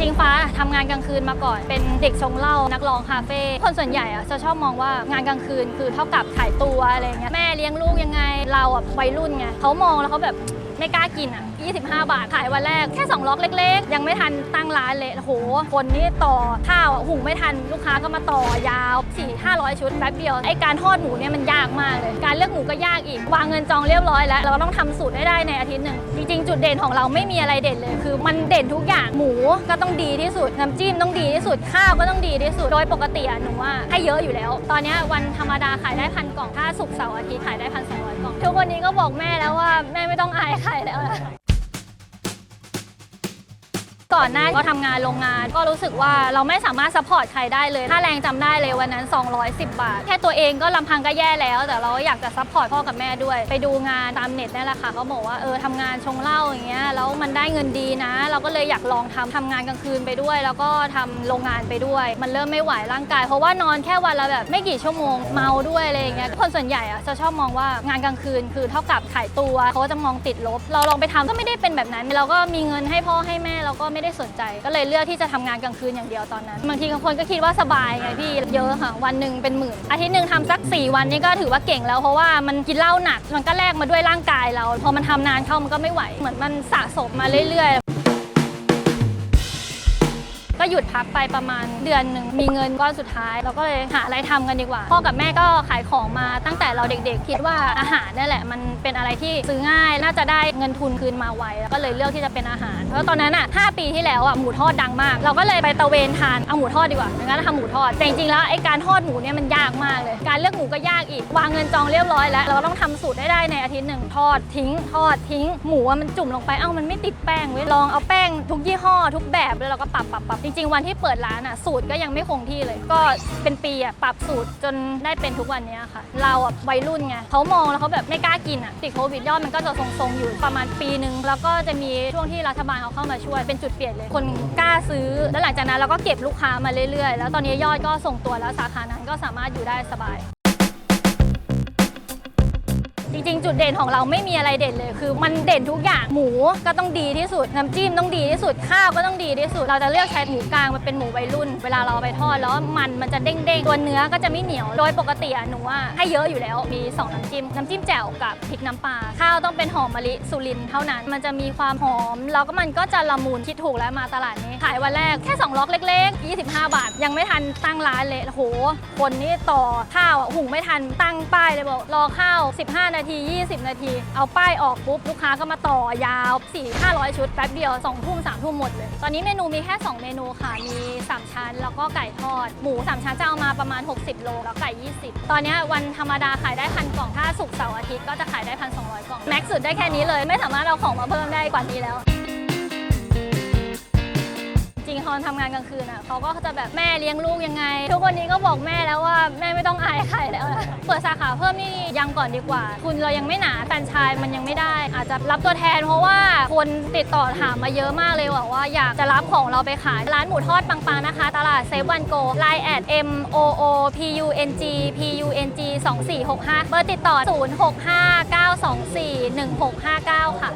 จริงๆฟ้าทำงานกลางคืนมาก่อน เป็นเด็กชงเหล้านักร้องคาเฟ่คนส่วนใหญ่อะจะชอบมองว่างานกลางคืนคือเท่ากับขายตัวอะไรเงี้ยแม่เลี้ยงลูกยังไงเราอะวัยรุ่นไงเขามองแล้วเขาแบบ ไม่กล้ากินอะ 25 บาท ขายวันแรก แค่ 2 ล็อกเล็ก ๆ ยังไม่ทันตั้งร้านเลยโห คนนี่ต่อข้าวอะหุงไม่ทันลูกค้าก็มาต่อยาว 4 500 ชุดแป๊บเดียว ไอการทอดหมูเนี่ยมันยากมากเลย การเลือกหมูก็ยากอีก วางเงินจองเรียบร้อยแล้ว เราต้องทำสูตรให้ได้ในอาทิตย์หนึ่ง จริงๆ จุดเด่นของเราไม่มีอะไรเด่นเลย คือมันเด่นทุกอย่างหมูก็ต้องดีที่สุดน้ำจิ้มต้องดีที่สุดข้าวก็ต้องดีที่สุดโดยปกติอะหนูว่าให้เยอะอยู่แล้ว ตอนนี้วันธรรมดาขายได้พันกล่องถ้าศุกเสาร์อาทิตย์ขายได้พันสองร้อยกล่องทุกวันนี้ก็บอกแม่แล้วว่าแม่ไม่ต้องอายใครแล้วนะ ก่อนหน้าก็ทำงานโรงงาน ก็รู้สึกว่าเราไม่สามารถสปอร์ตใครได้เลยค่าแรงจำได้เลยวันนั้น 210 บาท แค่ตัวเองก็ลำพังก็แย่แล้ว แต่เราอยากจะซัพพอร์ตพ่อกับแม่ด้วย ไปดูงานตามเน็ตนี่แหละค่ะเขาบอกว่าเออทำงานชงเหล้าอย่างเงี้ยแล้วมันได้เงินดีนะ เราก็เลยอยากลองทำทำงานกลางคืนไปด้วย แล้วก็ทำโรงงานไปด้วย มันเริ่มไม่ไหวร่างกาย เพราะว่านอนแค่วันละแบบไม่กี่ชั่วโมงเมาด้วยอะไรอย่างเงี้ยคนส่วนใหญ่อะจะชอบมองว่างานกลางคืนคือเท่ากับขายตัวเขาจะมองติดลบ เราลองไปทำก็ไม่ได้เป็นแบบนั้น เราก็มีเงินให้พ่อให้แม่เราก็ไไม่ได้สนใจ ก็เลยเลือกที่จะทำงานกลางคืนอย่างเดียวตอนนั้นบางทีบางคนก็คิดว่าสบายไงพี่เยอะค่ะวันหนึ่งเป็นหมื่นอาทิตย์หนึ่งทำสัก 4 วันนี่ก็ถือว่าเก่งแล้วเพราะว่ามันกินเหล้าหนักมันก็แลกมาด้วยร่างกายเรา พอมันทำนานเข้ามันก็ไม่ไหว เหมือนมันสะสมมาเรื่อยๆ ก็หยุดพักไปประมาณเดือนหนึ่งมีเงินก้อนสุดท้าย เราก็เลยหาอะไรทำกันดีกว่า พ่อกับแม่ก็ขายของมาตั้งแต่เราเด็กๆ คิดว่าอาหารนี่แหละ มันเป็นอะไรที่ซื้อง่ายน่าจะได้เงินทุนคืนมาไวแล้วก็เลยเลือกที่จะเป็นอาหารเพราะตอนนั้นอะ5ปีที่แล้วอะหมูทอดดังมาก เราก็เลยไปตะเวนทานเอาหมูทอดดีกว่างั้นทำหมูทอดแต่จริงๆแล้วไอ้การทอดหมูเนี่ยมันยากมากเลย การเลือกหมูก็ยากอีกวางเงินจองเรียบร้อยแล้ว เราก็ต้องทำสูตรได้ได้ในอาทิตย์หนึ่งทอดทิ้งทอดทิ้งหมูมันจุ่มลงไปเอ้ามันไม่ติดแป้งเว้ยลองเอาแป้งทุกยี่ห้อทุกแบบแล้วเราก็ปรับปรับปรับจริง ๆ วันที่เปิดร้านอะสูตรก็ยังไม่คงที่เลย ก็เป็นปีอะปรับสูตรจนได้เป็นทุกวันนี้ค่ะ เราอะวัยรุ่นไงเขามองแล้วเขาแบบไม่กล้ากินอะติดโควิดยอดมันก็จะทรงๆอยู่ประมาณปีหนึ่งแล้วก็จะมีช่วงที่รัฐบาลเขาเข้ามาช่วยเป็นจุดเปลี่ยนเลย คนกล้าซื้อ แล้วหลังจากนั้นเราก็เก็บลูกค้ามาเรื่อยๆ แล้วตอนนี้ยอดก็ส่งตัวแล้วสาขานั้นก็สามารถอยู่ได้สบาย ริง ๆ จุดเด่นของเราไม่มีอะไรเด่นเลย คือมันเด่นทุกอย่างหมูก็ต้องดีที่สุดน้ำจิ้มต้องดีที่สุดข้าวก็ต้องดีที่สุด เราจะเลือกใช้หมูกลางมันเป็นหมูวัยรุ่น เวลาเราไปทอดแล้วมันมันจะเด้งๆตัวเนื้อก็จะไม่เหนียวโดยปกติอะหนูว่าให้เยอะอยู่แล้วมีสองน้ำจิ้มน้ำจิ้มแจ่วกับพริกน้ำปลาข้าวต้องเป็นหอมมะลิสุรินเท่านั้น มันจะมีความหอม แล้วก็มันก็จะละมุนคิดถูกแล้วมาตลาดนี้ขายวันแรกแค่2ล็อกเล็กๆ 25 บาท ยังไม่ทันตั้งร้านเลยโหคนนี่ต่อข้าวหุงไม่ทันตั้งป้ายเลยบอกรอข้าว 15 นาทีที 20 นาที เอาป้ายออกปุ๊บ ลูกค้าก็มาต่อยาว 4 500 ชุดแป๊บเดียว 2 ทุ่ม 3 ทุ่มหมดเลย ตอนนี้เมนูมีแค่ 2 เมนูค่ะ มี 3 ชั้น แล้วก็ไก่ทอด หมู 3 ชั้นจะเอามาประมาณ 60 โล แล้วไก่ 20 ตอนนี้วันธรรมดาขายได้พันกล่องถ้าสุกเสาร์อาทิตย์ก็จะขายได้พันสองกล่องแม็กซ์สุดได้แค่นี้เลย ไม่สามารถเอาของมาเพิ่มได้กว่านี้แล้ว ริงๆตอนทำงานกลางคืนอะเขาก็จะแบบแม่เลี้ยงลูกยังไง ทุกวันนี้ก็บอกแม่แล้วว่าแม่ไม่ต้องอายใครแล้วนะเปิดสาขาเพิ่มนี่ยังก่อนดีกว่า คุณเรายังไม่หนาแฟนชายมันยังไม่ได้ อาจจะรับตัวแทนเพราะว่าคนติดต่อถามมาเยอะมากเลยว่าว่าอยากจะรับของเราไปขายร้านหมูทอดปังๆนะคะ ตลาดเซฟวันโกไลน์แอด M O O P U N G P U N G 2465 เบอร์ติดต่อ 0659241659 ค่ะ